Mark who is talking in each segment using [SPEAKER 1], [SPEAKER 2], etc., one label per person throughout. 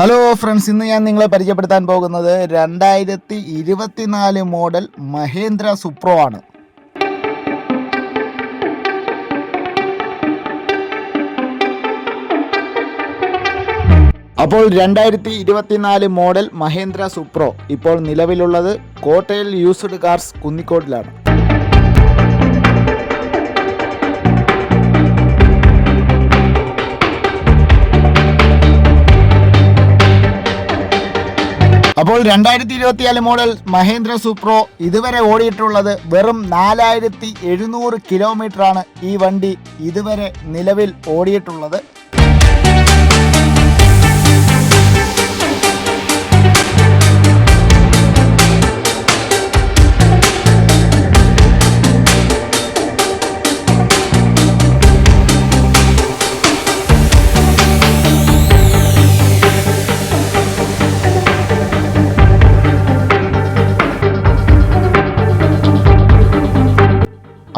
[SPEAKER 1] Hello friends ഇന്ന് ഞാൻ നിങ്ങളെ പരിചയപ്പെടുത്താൻ പോകുന്നത് രണ്ടായിരത്തി ഇരുപത്തിനാല് മോഡൽ മഹേന്ദ്ര സുപ്രോ ആണ്. അപ്പോൾ രണ്ടായിരത്തി ഇരുപത്തിനാല് മോഡൽ മഹേന്ദ്ര സുപ്രോ ഇപ്പോൾ നിലവിലുള്ളത് കോട്ടയിൽ യൂസ്ഡ് കാർസ് കുന്നിക്കോട്ടിലാണ്. അപ്പോൾ രണ്ടായിരത്തി ഇരുപത്തിനാല് മോഡൽ മഹേന്ദ്ര സൂപ്രോ ഇതുവരെ ഓടിയിട്ടുള്ളത് വെറും നാലായിരത്തി എഴുന്നൂറ് കിലോമീറ്റർ ആണ് ഈ വണ്ടി ഇതുവരെ നിലവിൽ ഓടിയിട്ടുള്ളത്.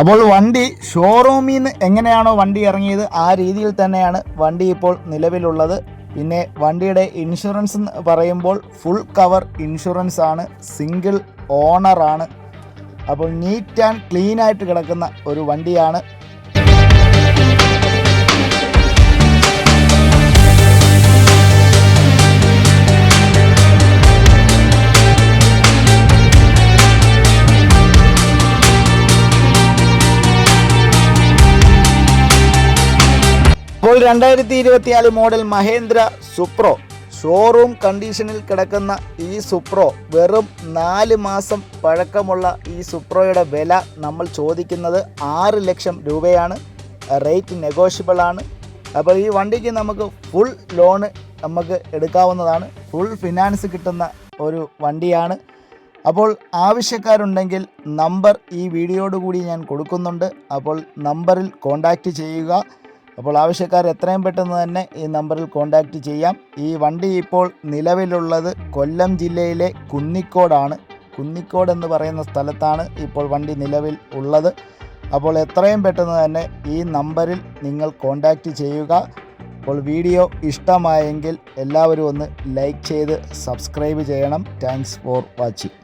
[SPEAKER 1] അപ്പോൾ വണ്ടി ഷോറൂമിൽ നിന്ന് എങ്ങനെയാണോ വണ്ടി ഇറങ്ങിയത് ആ രീതിയിൽ തന്നെയാണ് വണ്ടി ഇപ്പോൾ നിലവിലുള്ളത്. പിന്നെ വണ്ടിയുടെ ഇൻഷുറൻസ് എന്ന് പറയുമ്പോൾ ഫുൾ കവർ ഇൻഷുറൻസ് ആണ് സിംഗിൾ ഓണറാണ്. അപ്പോൾ നീറ്റ് ആൻഡ് ക്ലീൻ ആയിട്ട് കിടക്കുന്ന ഒരു വണ്ടിയാണ് ഇപ്പോൾ രണ്ടായിരത്തി ഇരുപത്തിനാല് മോഡൽ മഹേന്ദ്ര സുപ്രോ ഷോറൂം കണ്ടീഷനിൽ കിടക്കുന്ന ഈ സുപ്രോ വെറും നാല് മാസം പഴക്കമുള്ള ഈ സുപ്രോയുടെ വില നമ്മൾ ചോദിക്കുന്നത് ആറ് ലക്ഷം രൂപയാണ്. റേറ്റ് നെഗോഷ്യബിൾ ആണ്. അപ്പോൾ ഈ വണ്ടിക്ക് നമുക്ക് ഫുൾ ലോണ് നമുക്ക് എടുക്കാവുന്നതാണ്. ഫുൾ ഫിനാൻസ് കിട്ടുന്ന ഒരു വണ്ടിയാണ്. അപ്പോൾ ആവശ്യക്കാരുണ്ടെങ്കിൽ നമ്പർ ഈ വീഡിയോയോട് കൂടി ഞാൻ കൊടുക്കുന്നുണ്ട്. അപ്പോൾ നമ്പറിൽ കോൺടാക്റ്റ് ചെയ്യുക. അപ്പോൾ ആവശ്യക്കാർ എത്രയും പെട്ടെന്ന് തന്നെ ഈ നമ്പറിൽ കോൺടാക്റ്റ് ചെയ്യാം. ഈ വണ്ടി ഇപ്പോൾ നിലവിലുള്ളത് കൊല്ലം ജില്ലയിലെ കുന്നിക്കോടാണ്. കുന്നിക്കോട് എന്ന് പറയുന്ന സ്ഥലത്താണ് ഇപ്പോൾ വണ്ടി നിലവിൽ ഉള്ളത്. അപ്പോൾ എത്രയും പെട്ടെന്ന് തന്നെ ഈ നമ്പറിൽ നിങ്ങൾ കോൺടാക്റ്റ് ചെയ്യുക. അപ്പോൾ വീഡിയോ ഇഷ്ടമായെങ്കിൽ എല്ലാവരും ഒന്ന് ലൈക്ക് ചെയ്ത് സബ്സ്ക്രൈബ് ചെയ്യണം. Thanks for watching.